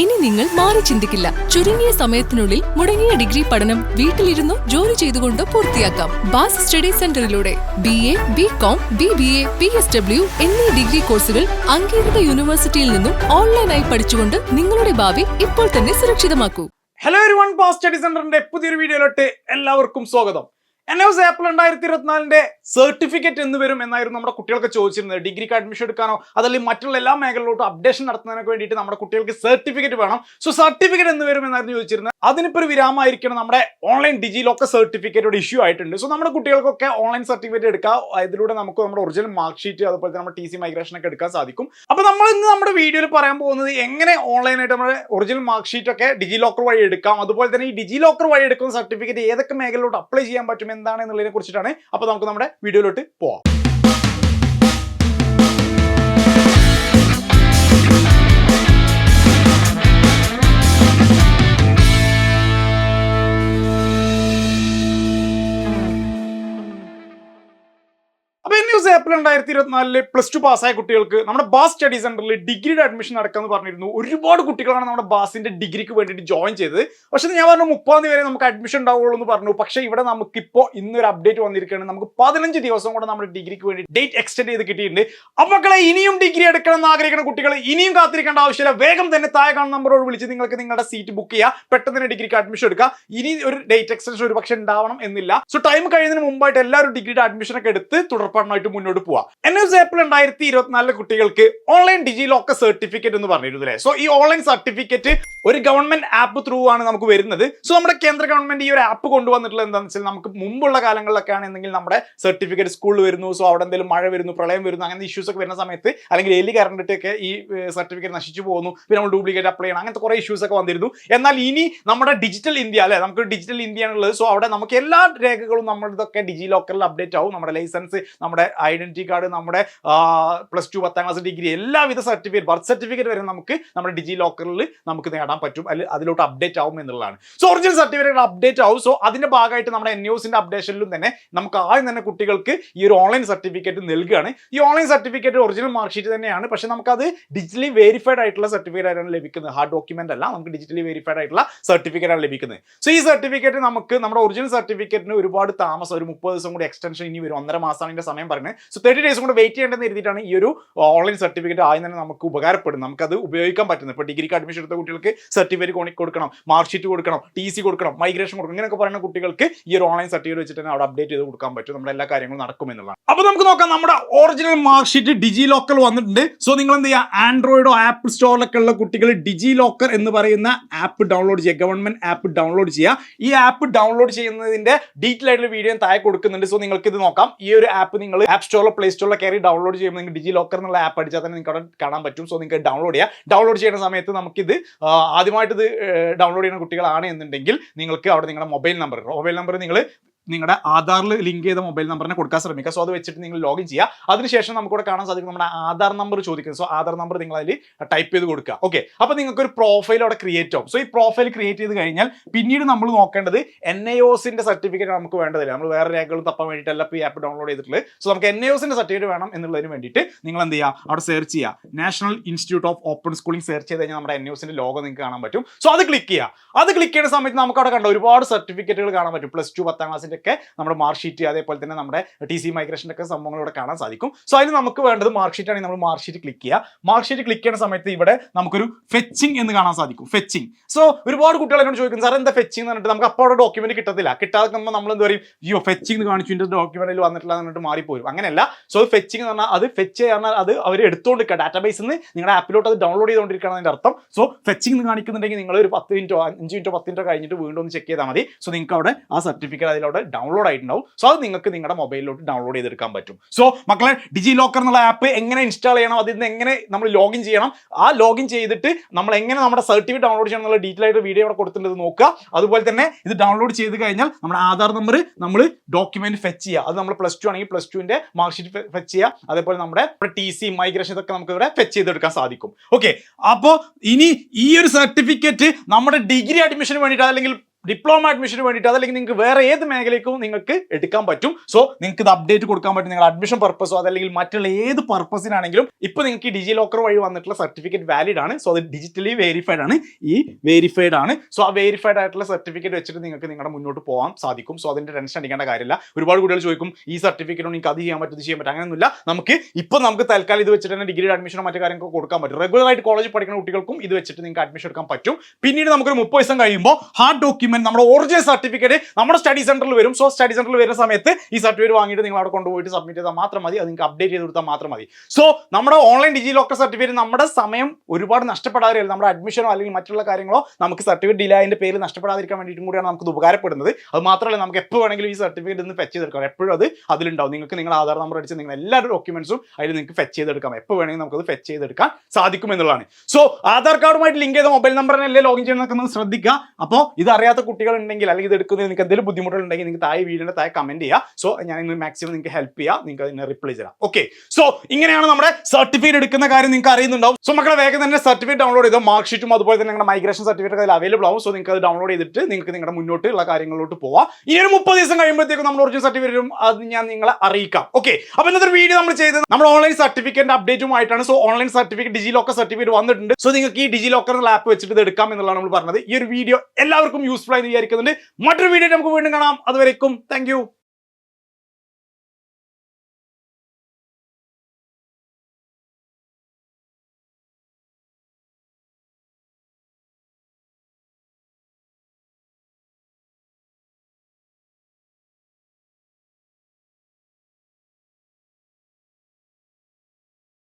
ഇനി നിങ്ങൾ മാറി ചിന്തിക്കില്ല. ചുരുങ്ങിയ സമയത്തിനുള്ളിൽ മുടങ്ങിയ ഡിഗ്രി പഠനം വീട്ടിലിരുന്നോ ജോലി ചെയ്തുകൊണ്ടോ പൂർത്തിയാക്കാം. ബാസ് study സെന്ററിലൂടെ B A B com B B A P S W എന്നീ ഡിഗ്രി കോഴ്സുകൾ അംഗീകൃത യൂണിവേഴ്സിറ്റിയിൽ നിന്നും ഓൺലൈനായി പഠിച്ചുകൊണ്ട് നിങ്ങളുടെ ഭാവി ഇപ്പോൾ തന്നെ സുരക്ഷിതമാക്കൂ. ഹലോ എവരി വൺ ബാസ് സ്റ്റഡി സെന്ററിന്റെ പുതിയൊരു വീഡിയോയിലോട്ട് എല്ലാവർക്കും സ്വാഗതം. എൻ എസ് ഏപ്രിൽ രണ്ടായിരത്തി ഇരുപത്തിനാലിന്റെ സർട്ടിഫിക്കറ്റ് എന്ന് വരും എന്നായിരുന്നു നമ്മുടെ കുട്ടികൾക്ക് ചോദിച്ചിരുന്നത്. ഡിഗ്രിക്ക് അഡ്മിഷൻ എടുക്കാനോ അതല്ലെങ്കിൽ മറ്റുള്ള എല്ലാ മേഖലയിലോട്ടും അപ്ഡേഷൻ നടത്തുന്നതിനൊക്കെ വേണ്ടിയിട്ട് നമ്മുടെ കുട്ടികൾക്ക് സർട്ടിഫിക്കറ്റ് വേണം. സോ സർട്ടിഫിക്കറ്റ് എന്ന് വരും എന്നായിരുന്നു ചോദിച്ചിരുന്നത്. അതിനിപ്പോൾ ഒരു വിരാമമായിരിക്കണം നമ്മുടെ ഓൺലൈൻ ഡിജി ലോക്കർ സർട്ടിഫിക്കറ്റോട് ഇഷ്യൂ ആയിട്ടുണ്ട്. സോ നമ്മുടെ കുട്ടികൾക്കൊക്കെ ഓൺലൈൻ സർട്ടിഫിക്കറ്റ് എടുക്കാം. ഇതിലൂടെ നമുക്ക് നമ്മുടെ ഒറിജിനൽ മാർക്ക് ഷീറ്റ് അതുപോലെ തന്നെ നമ്മുടെ ടി സി മൈഗ്രേഷൻ ഒക്കെ എടുക്കാൻ സാധിക്കും. അപ്പോൾ നമ്മൾ ഇന്ന് നമ്മുടെ വീഡിയോയിൽ പറയാൻ പോകുന്നത് എങ്ങനെ ഓൺലൈനായിട്ട് നമ്മുടെ ഒറിജിനൽ മാർക്ക് ഷീറ്റ് ഒക്കെ ഡിജി ലോക്കർ വഴി എടുക്കാം. അതുപോലെ തന്നെ ഈ ഡിജി ലോക്കർ വഴി എടുക്കുന്ന സർട്ടിഫിക്കറ്റ് ഏതൊക്കെ മേഖലയിലോട്ട് അപ്ലൈ ചെയ്യാൻ പറ്റും എന്താണ് എന്നുള്ളതിനെ കുറിച്ചിട്ടാണ്. അപ്പോൾ നമുക്ക് നമ്മുടെ വീഡിയോയിലോട്ട് പോവാം. ഏപ്രിൽ രണ്ടായിരത്തി ഇരുപത്തിനാലിൽ പ്ലസ് ടു പാസ്സായ കുട്ടികൾക്ക് നമ്മുടെ ബാസ് സ്റ്റഡി സെന്ററിൽ ഡിഗ്രിയുടെ അഡ്മിഷൻ നടക്കാമെന്ന് പറഞ്ഞിരുന്നു. ഒരുപാട് കുട്ടികളാണ് നമ്മുടെ ബാസിന്റെ ഡിഗ്രിക്ക് വേണ്ടിയിട്ട് ജോയിൻ ചെയ്തത്. പക്ഷേ ഞാൻ പറഞ്ഞു മുപ്പതാം തീയതി വരെ നമുക്ക് അഡ്മിഷൻ ഉണ്ടാവുള്ളൂ എന്ന് പറഞ്ഞു. പക്ഷേ ഇവിടെ നമുക്കിപ്പോൾ ഇന്നൊരു അപ്ഡേറ്റ് വന്നിരിക്കുകയാണ്. നമുക്ക് പതിനഞ്ച് ദിവസം കൂടെ നമ്മുടെ ഡിഗ്രിക്ക് വേണ്ടി ഡേറ്റ് എക്സ്റ്റെൻഡ് ചെയ്ത് കിട്ടിയിട്ടുണ്ട്. അപ്പോൾ മക്കളെ ഇനിയും ഡിഗ്രി എടുക്കണം എന്ന് ആഗ്രഹിക്കുന്ന കുട്ടികൾ ഇനിയും കാത്തിരിക്കേണ്ട ആവശ്യമില്ല. വേഗം തന്നെ താഴെ കാണുന്ന നമ്പറോട് വിളിച്ച് നിങ്ങൾക്ക് നിങ്ങളുടെ സീറ്റ് ബുക്ക് ചെയ്യുക പെട്ടെന്ന് തന്നെ ഡിഗ്രിക്ക് അഡ്മിഷൻ എടുക്കുക ഇനി ഒരു ഡേറ്റ് എക്സ്റ്റൻഷൻ ഒരു പക്ഷേ ഉണ്ടാവണം എന്നില്ല. സോ ടൈം കഴിയുന്നതിന് മുമ്പായിട്ട് എല്ലാവരും ഡിഗ്രിയുടെ അഡ്മിഷൻ ഒക്കെ എടുത്ത് തുടർ പഠനമായിട്ട് മുന്നോട്ട് പോവാം. എൻ എസ് ഏപ്രിൽ രണ്ടായിരത്തി ഇരുപത്തിനാലിലെ കുട്ടികൾക്ക് ഓൺലൈൻ ഡിജി ലോക്കർ സർട്ടിഫിക്കറ്റ് എന്ന് പറഞ്ഞിരുന്നു അല്ലേ സോ ഈ ഓൺലൈൻ സർട്ടിഫിക്കറ്റ് ഒരു ഗവൺമെന്റ് ആപ്പ് ത്രൂ ആണ് നമുക്ക് വരുന്നത്. സോ നമ്മുടെ കേന്ദ്ര ഗവൺമെന്റ് ഈ ഒരു ആപ്പ് കൊണ്ടുവന്നിട്ടുള്ളത് എന്താണെന്ന് വെച്ചാൽ നമുക്ക് മുമ്പുള്ള കാലങ്ങളിലൊക്കെ എന്തെങ്കിലും നമ്മുടെ സർട്ടിഫിക്കറ്റ് സ്കൂളിൽ വരുന്നു. സോ അവിടെ എന്തെങ്കിലും മഴ വരുന്നു പ്രളയം വരുന്നു അങ്ങനെ ഇഷ്യൂസ് ഒക്കെ വരുന്ന സമയത്ത് അല്ലെങ്കിൽ എലി കറണ്ടിട്ടൊക്കെ ഈ സർട്ടിഫിക്കറ്റ് നശിച്ചു പോകുന്നു. പിന്നെ നമ്മൾ ഡ്യൂപ്ലിക്കേറ്റ് അപ്ലൈ ചെയ്യണം. അങ്ങനത്തെ കുറേ ഇഷ്യൂസ് ഒക്കെ വന്നിരുന്നു. എന്നാൽ ഇനി നമ്മുടെ ഡിജിറ്റൽ ഇന്ത്യ അല്ലെ? നമുക്ക് ഡിജിറ്റൽ ഇന്ത്യ ആണുള്ളത് സോ അവിടെ നമുക്ക് എല്ലാ രേഖകളും നമ്മളിതൊക്കെ ഡിജി ലോക്കറിൽ അപ്ഡേറ്റ് ആവും. നമ്മുടെ ലൈസൻസ് നമ്മുടെ ഐഡന്റിറ്റി കാർഡ് നമ്മുടെ പ്ലസ് ടു പത്താം ക്ലാസ് ഡിഗ്രി എല്ലാവിധ സർട്ടിഫിക്കറ്റ് ബർത്ത് സർട്ടിഫിക്കറ്റ് വരെ നമുക്ക് നമ്മുടെ ഡിജി ലോക്കറിൽ നമുക്ക് നേടാൻ പറ്റും. അല്ലെങ്കിൽ അതിലോട്ട് അപ്ഡേറ്റ് ആവും എന്നുള്ളതാണ്. സോ ഒറിജിനൽ സർട്ടിഫിക്കറ്റ് അപ്ഡേറ്റ് ആവും. സോ അതിന്റെ ഭാഗമായിട്ട് നമ്മുടെ എൻ യുസിന്റെ അപ്ഡേഷനിലും തന്നെ നമുക്ക് ആദ്യം തന്നെ കുട്ടികൾക്ക് ഈ ഒരു ഓൺലൈൻ സർട്ടിഫിക്കറ്റ് നൽകുകയാണ്. ഈ online certificate original mark sheet തന്നെയാണ്. പക്ഷേ നമുക്കത് ഡിജിറ്റലി വെരിഫൈഡ് ആയിട്ടുള്ള സർട്ടിഫിക്കറ്റ് ആയിട്ടാണ് ലഭിക്കുന്നത്. ഹാർഡ് ഡോക്യുമെന്റ് അല്ല. നമുക്ക് ഡിജിറ്റലി വെരിഫൈഡ് ആയിട്ടുള്ള സർട്ടിഫിക്കറ്റ് ആണ് ലഭിക്കുന്നത്. സോ ഈ സർട്ടിഫിക്കറ്റ് നമുക്ക് നമ്മുടെ ഒറിജിനൽ സർട്ടിഫിക്കറ്റിന് ഒരുപാട് താമസം ഒരു മുപ്പത് ദിവസം കൂടി എക്സ്റ്റൻഷൻ ഇനി വരും. ഒന്നര മാസമാണ് സമയം പറയുന്നത്. സോ തേർട്ടി ഡേയ്സ് കൂടെ വെയിറ്റ് ചെയ്യേണ്ടെന്ന് എഴുതിയിട്ടാണ് ഈ ഒരു ഓൺലൈൻ സർട്ടിഫിക്കറ്റ് ആദ്യം തന്നെ നമുക്ക് ഉപകാരപ്പെടും നമുക്കത് ഉപയോഗിക്കാൻ പറ്റുന്നത്. ഇപ്പോൾ ഡിഗ്രിക്ക് അഡ്മിഷൻ എടുത്ത കുട്ടികൾക്ക് സർട്ടിഫിക്കറ്റ് കൊടുക്കണം മാർക്ക് ഷീറ്റ് കൊടുക്കണം ടി സി കൊടുക്കണം മൈഗ്രേഷൻ കൊടുക്കണം ഇങ്ങനെയൊക്കെ പറയുന്ന കുട്ടികൾക്ക് ഈ ഒരു ഓൺലൈൻ സർട്ടിഫിക്കറ്റ് വെച്ചിട്ട് തന്നെ അവിടെ അപ്ഡേറ്റ് ചെയ്ത് കൊടുക്കാൻ പറ്റും. നമ്മുടെ എല്ലാ കാര്യങ്ങളും നടക്കും എന്നുള്ളതാണ്. അപ്പോൾ നമുക്ക് നോക്കാം നമ്മുടെ original mark sheet DigiLocker വന്നിട്ടുണ്ട് സോ നിങ്ങൾ എന്ത് ചെയ്യുക ആൻഡ്രോയിഡോ ആപ്പ് സ്റ്റോറിലൊക്കെ ഉള്ള കുട്ടികൾ ഡിജി ലോക്കർ എന്ന് പറയുന്ന ആപ്പ് ഡൗൺലോഡ് ചെയ്യുക. ഗവൺമെന്റ് ആപ്പ് ഡൗൺലോഡ് ചെയ്യുക. ഈ ആപ്പ് ഡൗൺലോഡ് ചെയ്യുന്നതിന്റെ ഡീറ്റെയിൽ ആയിട്ടുള്ള വീഡിയോ താഴെ കൊടുക്കുന്നുണ്ട്. സോ നിങ്ങൾക്ക് ഇത് നോക്കാം. ഈ ഒരു ആപ്പ് നിങ്ങൾ ആപ്പ് സ്റ്റോറിലോ പ്ലേ സ്റ്റോറിലോ കയറി ഡൗൺലോഡ് ചെയ്യുമ്പോൾ നിങ്ങൾക്ക് ഡിജി ലോക്കർ എന്നുള്ള ആപ്പ് അടിച്ചാൽ തന്നെ നിങ്ങൾക്ക് അവിടെ കാണാൻ പറ്റും. സോ നിങ്ങൾക്ക് ഡൗൺലോഡ് ചെയ്യാം. ഡൗൺലോഡ് ചെയ്യുന്ന സമയത്ത് നമുക്കിത് ആദ്യമായിട്ട് ഇത് ഡൗൺലോഡ് ചെയ്യുന്ന കുട്ടികളാണ് എന്നുണ്ടെങ്കിൽ നിങ്ങൾക്ക് അവിടെ നിങ്ങളുടെ മൊബൈൽ നമ്പർ മൊബൈൽ നമ്പർ നിങ്ങൾ നിങ്ങളുടെ ആധാറിൽ ലിങ്ക് ചെയ്ത മൊബൈൽ നമ്പറിനെ കൊടുക്കാൻ ശ്രമിക്കുക. സോ അത് വെച്ചിട്ട് നിങ്ങൾ ലോഗിൻ ചെയ്യുക. അതിനുശേഷം നമുക്കിവിടെ കാണാൻ സാധിക്കും നമ്മുടെ ആധാർ നമ്പർ ചോദിക്കുന്നത് സോ ആധാർ നമ്പർ നിങ്ങൾ അതിൽ ടൈപ്പ് ചെയ്ത് കൊടുക്കുക. ഓക്കെ അപ്പോൾ നിങ്ങൾക്ക് ഒരു പ്രൊഫൈൽ അവിടെ ക്രിയേറ്റ് ആവും. സോ ഈ പ്രൊഫൈൽ ക്രിയേറ്റ് ചെയ്ത് കഴിഞ്ഞാൽ പിന്നീട് നമ്മൾ നോക്കേണ്ടത് എൻ ഐ ഒസിന്റെ സർട്ടിഫിക്കറ്റ് നമുക്ക് വേണ്ടതില്ല? നമ്മൾ വേറെ രേഖകൾ തപ്പാൻ വേണ്ടിയിട്ടല്ല ഇപ്പോൾ ഈ ആപ്പ് ഡൗൺലോഡ് ചെയ്തിട്ടുള്ളത്. സോ നമുക്ക് എൻ ഐ ഒസിന്റെ സർട്ടിഫിക്കറ്റ് വേണം എന്നുള്ളതിന് വേണ്ടിയിട്ട് നിങ്ങൾ എന്ത് ചെയ്യുക? അവിടെ സെർച്ച് ചെയ്യുക. National institute of open schooling search ചെയ്ത് കഴിഞ്ഞാൽ നമ്മുടെ എൻ ഒസിന്റെ ലോഗോ നിങ്ങൾക്ക് കാണാൻ പറ്റും. സോ അത് ക്ലിക്ക് ചെയ്യുക. അത് ക്ലിക്ക് ചെയ്യുന്ന സമയത്ത് നമുക്ക് അവിടെ കണ്ട ഒരുപാട് സർട്ടിഫിക്കറ്റുകൾ കാണാൻ പറ്റും. പ്ലസ് ടു പത്താം ക്ലാസ്സിന്റെ ഒക്കെ നമ്മുടെ മാർക്ക് ഷീറ്റ് അതേപോലെ തന്നെ നമ്മുടെ ടി സി മൈഗ്രേഷന്റെ ഒക്കെ സംഭവങ്ങൾ ഇവിടെ കാണാൻ സാധിക്കും. സോ അതിന് നമുക്ക് വേണ്ടത് മാർക്ക് ഷീറ്റ് ആണെങ്കിൽ നമ്മൾ മാർക്ക് ഷീറ്റ് ക്ലിക്ക് ചെയ്യുക. മാർക്ക് ഷീറ്റ് ക്ലിക്ക് ചെയ്യുന്ന സമയത്ത് ഇവിടെ നമുക്കൊരു ഫെച്ചിങ് എന്ന് കാണാൻ സാധിക്കും. ഫെച്ചിങ് സോ ഒരുപാട് കുട്ടികൾ എന്നോട് ചോദിക്കും സാർ എന്താ ഫെച്ചിങ് എന്ന് പറഞ്ഞിട്ട്? നമുക്ക് അപ്പോൾ അവിടെ ഡോക്യുമെന്റ് കിട്ടത്തില്ല. കിട്ടാതെ നമ്മൾ എന്ത് പറയും? അയ്യോ ഫെച്ചിങ് എന്ന് കാണിച്ചു ഇതിന്റെ ഡോക്യുമെന്റിൽ വന്നിട്ടില്ല എന്ന് പറഞ്ഞിട്ട് മാറിപ്പോരും. അങ്ങനെയല്ല. സോ ഫെച്ചിങ് എന്ന് പറഞ്ഞാൽ അത് ഫെച്ച് പറഞ്ഞാൽ അത് അവർ എടുത്തുകൊണ്ടിരിക്കുക. ഡാറ്റാബേസിൽ നിന്ന് നിങ്ങളുടെ ആപ്പിലോട്ട് അത് ഡൗൺലോഡ് ചെയ്തുകൊണ്ടിരിക്കുകയാണ് അതിന്റെ അർത്ഥം. സോ ഫെച്ചിങ് എന്ന് കാണിക്കുന്നുണ്ടെങ്കിൽ നിങ്ങൾ ഒരു പത്ത് മിനിറ്റോ അഞ്ച് മിനിറ്റോ പത്ത് മിനിറ്റോ കഴിഞ്ഞിട്ട് വീണ്ടും ഒന്ന് ചെക്ക് ചെയ്താൽ മതി. സോ നിങ്ങൾക്ക് അവിടെ ആ സർട്ടിഫിക്കറ്റ് അതിലവിടെ ഡൗൺലോഡ് ആയിട്ടുണ്ടാവും. സോ അത് നിങ്ങൾക്ക് നിങ്ങളുടെ മൊബൈലിലോട്ട് ഡൗൺലോഡ് ചെയ്തെടുക്കാൻ പറ്റും. സോ മക്കളെ ഡിജി ലോക്കർ എന്നുള്ള ആപ്പ് എങ്ങനെ ഇൻസ്റ്റാൾ ചെയ്യണം അതിൽ നിന്ന് എങ്ങനെ നമ്മൾ ലോഗിൻ ചെയ്യണം ആ ലോഗിൻ ചെയ്തിട്ട് നമ്മൾ എങ്ങനെ നമ്മുടെ സർട്ടിഫിക്കറ്റ് ഡൗൺലോഡ് ചെയ്യണം എന്നുള്ള ഡീറ്റെയിൽ ആയിട്ട് വീഡിയോ ഇവിടെ കൊടുത്തിട്ടുണ്ട്. നോക്കുക. അതുപോലെ തന്നെ ഇത് ഡൗൺലോഡ് ചെയ്ത് കഴിഞ്ഞാൽ നമ്മുടെ ആധാർ നമ്പർ നമ്മൾ ഡോക്യുമെന്റ് ഫെച്ച് ചെയ്യുക. അത് നമ്മൾ പ്ലസ് ടു ആണെങ്കിൽ പ്ലസ് ടുവിന്റെ മാർക്ക് ഷീറ്റ് ഫെച്ച് ചെയ്യുക. അതേപോലെ നമ്മുടെ ടി സി മൈഗ്രേഷൻ ഇതൊക്കെ നമുക്ക് ഇവിടെ ഫെച്ച് ചെയ്തെടുക്കാൻ സാധിക്കും. ഓക്കെ അപ്പോൾ ഇനി ഈ ഒരു സർട്ടിഫിക്കറ്റ് നമ്മുടെ ഡിഗ്രി അഡ്മിഷന് വേണ്ടിയിട്ട് അല്ലെങ്കിൽ ഡിപ്ലോമ അഡ്മിഷന് വേണ്ടിയിട്ട് അതല്ലെങ്കിൽ നിങ്ങൾക്ക് വേറെ ഏത് മേഖലയ്ക്കും നിങ്ങൾക്ക് എടുക്കാൻ പറ്റും. സോ നിങ്ങൾക്ക് ഇത് അപ്ഡേറ്റ് കൊടുക്കാൻ പറ്റും. നിങ്ങൾ അഡ്മിഷൻ പർപ്പസോ അതല്ലെങ്കിൽ മറ്റുള്ള ഏത് പർപ്പസിനാണെങ്കിലും ഇപ്പോൾ നിങ്ങൾക്ക് ഡിജി ലോക്കർ വഴി വന്നിട്ടുള്ള സർട്ടിഫിക്കറ്റ് വാലിഡ് ആണ്. സോ അത് ഡിജിറ്റലി വെരിഫൈഡ് ആണ്. ഈ വെരിഫൈഡ് ആണ്. സോ ആ വെരിഫൈഡ് ആയിട്ടുള്ള സർട്ടിഫിക്കറ്റ് വെച്ചിട്ട് നിങ്ങൾക്ക് നിങ്ങളുടെ മുന്നോട്ട് പോകാൻ സാധിക്കും. സോ അതിന്റെ ടെൻഷൻ അടിക്കേണ്ട കാര്യമില്ല. ഒരുപാട് കുട്ടികൾ ചോദിക്കും ഈ സർട്ടിഫിക്കറ്റ് നിങ്ങൾക്ക് അത് ചെയ്യാൻ പറ്റും ഇത് ചെയ്യാൻ പറ്റും? അങ്ങനെയൊന്നുമില്ല. നമുക്ക് ഇപ്പൊ നമുക്ക് തൽക്കാലം ഇത് വെച്ചിട്ട് തന്നെ ഡിഗ്രി അഡ്മിഷനോ മറ്റു കാര്യങ്ങളൊക്കെ കൊടുക്കാൻ പറ്റും. റെഗുലർ ആയിട്ട് കോളേജിൽ പഠിക്കുന്ന കുട്ടികൾക്കും ഇത് വെച്ചിട്ട് നിങ്ങൾക്ക് അഡ്മിഷൻ എടുക്കാൻ പറ്റും. പിന്നീട് നമുക്കൊരു മുപ്പത് ദിവസം കഴിയുമ്പോൾ ഹാർഡ് ഡോക്യുമെന്റ് നമ്മുടെ ഒറിജിനൽ സർട്ടിഫിക്കറ്റ് നമ്മുടെ സ്റ്റഡി സെന്ററിൽ വരും. സോ സ്റ്റഡി സെന്ററിൽ വരുന്ന സമയത്ത് ഈ സർട്ടിഫിക്കറ്റ് വാങ്ങിയിട്ട് നിങ്ങൾ അവിടെ കൊണ്ടുപോയിട്ട് സബ്മിറ്റ് ചെയ്താൽ മാത്രം മതി. അത് നിങ്ങൾക്ക് അപ്ഡേറ്റ് ചെയ്ത് കൊടുത്താൽ മാത്രം മതി. സോ നമ്മുടെ ഓൺലൈൻ ഡിജി ലോക്കർ സർട്ടിഫിക്കറ്റ് നമ്മുടെ സമയം ഒരുപാട് നഷ്ടപ്പെടാതെ നമ്മുടെ അഡ്മിഷനോ അല്ലെങ്കിൽ മറ്റുള്ള കാര്യങ്ങളോ നമുക്ക് സർട്ടിഫിക്കറ്റ് ഡിലേ അതിന്റെ പേര് നഷ്ടപ്പെടാതിരിക്കാൻ വേണ്ടിയിട്ടും കൂടിയാണ് നമുക്ക് ഉപകാരപ്പെടുന്നത്. അത് മാത്രമല്ല നമുക്ക് എപ്പോൾ വേണമെങ്കിലും ഈ സർട്ടിഫിക്കറ്റ് ഇന്ന് ഫെച്ച് ചെയ്തെടുക്കാം. എപ്പോഴും അത് അതിലുണ്ടാവും. നിങ്ങൾക്ക് നിങ്ങൾ ആധാർ നമ്പർ അടിച്ച് നിങ്ങൾ എല്ലാ ഡോക്യുമെന്റ്സും അതിൽ നിങ്ങൾക്ക് ഫെച്ച് ചെയ്തെടുക്കാം. എപ്പോൾ വേണമെങ്കിലും നമുക്ക് അത് ഫെച്ച് ചെയ്തെടുക്കാൻ സാധിക്കും എന്നുള്ളതാണ്. സോ ആധാർ കാർഡുമായിട്ട് ലിങ്ക് ചെയ്ത മൊബൈൽ നമ്പറിനല്ലേ ലോഗിൻ ചെയ്യുന്ന ശ്രദ്ധിക്കുക. അപ്പോൾ ഇത് അറിയാത്ത കുട്ടികൾ ഉണ്ടെങ്കിൽ അല്ലെങ്കിൽ ഇത് എടുക്കുന്നതിൽ നിങ്ങൾക്ക് എന്തെങ്കിലും ബുദ്ധിമുട്ടുകൾ ഉണ്ടെങ്കിൽ നിങ്ങൾക്ക് താഴെ വീടിന്റെ താഴെ കമന്റ് ചെയ്യുക സോ ഞാൻ ഇന്ന് മാക്സിമം നിങ്ങൾക്ക് ഹെൽപ്പ് ചെയ്യാം. നിങ്ങൾക്ക് അതിനെ റിപ്ലൈ ചെയ്യാം ഓക്കെ സോ ഇങ്ങനെയാണ് നമ്മുടെ സർട്ടിഫിക്കറ്റ് എടുക്കുന്ന കാര്യം നിങ്ങൾക്ക് അറിയുന്നുണ്ടാവും. സോ മക്കളെ വേഗം തന്നെ സർട്ടിഫിക്കറ്റ് ഡൗൺലോഡ് ചെയ്തോ. മാർക്ക് ഷീറ്റും അതുപോലെ തന്നെ നിങ്ങളുടെ മൈഗ്രേഷൻ സർട്ടിഫിക്കറ്റ് അതിൽ അവൈലബിൾ ആവും. സോ നിങ്ങൾക്ക് അത് ഡൗൺലോഡ് ചെയ്തിട്ട് നിങ്ങൾക്ക് നിങ്ങളുടെ മുന്നോട്ടുള്ള കാര്യങ്ങളിലോട്ട് പോവാം. ഇനി ഒരു മുപ്പത് ദിവസം കഴിയുമ്പോഴത്തേക്കും നമ്മൾ ഒറിജിനൽ സർട്ടിഫിക്കറ്റും അത് ഞാൻ നിങ്ങളെ അറിയിക്കാം. ഓക്കെ അപ്പോൾ ഇന്നത്തെ വീഡിയോ നമ്മൾ ചെയ്തത് നമ്മൾ online certificate അപ്ഡേറ്റുമായിട്ടാണ് so online certificate DigiLocker certificate വന്നിട്ടുണ്ട്. സോ നിങ്ങൾക്ക് ഈ ഡിജി ലോക്കറിന്റെ ആപ്പ് വെച്ചിട്ട് ഇത് എടുക്കാം എന്നുള്ളതാണ് നമ്മൾ പറഞ്ഞത്. ഈ ഒരു വീഡിയോ എല്ലാവർക്കും യൂസ്ഫുൾ എന്ന് വിചാരിക്കുന്നുണ്ട്. മറ്റൊരു വീഡിയോ നമുക്ക് വീണ്ടും കാണാം. അതുവരേക്കും താങ്ക്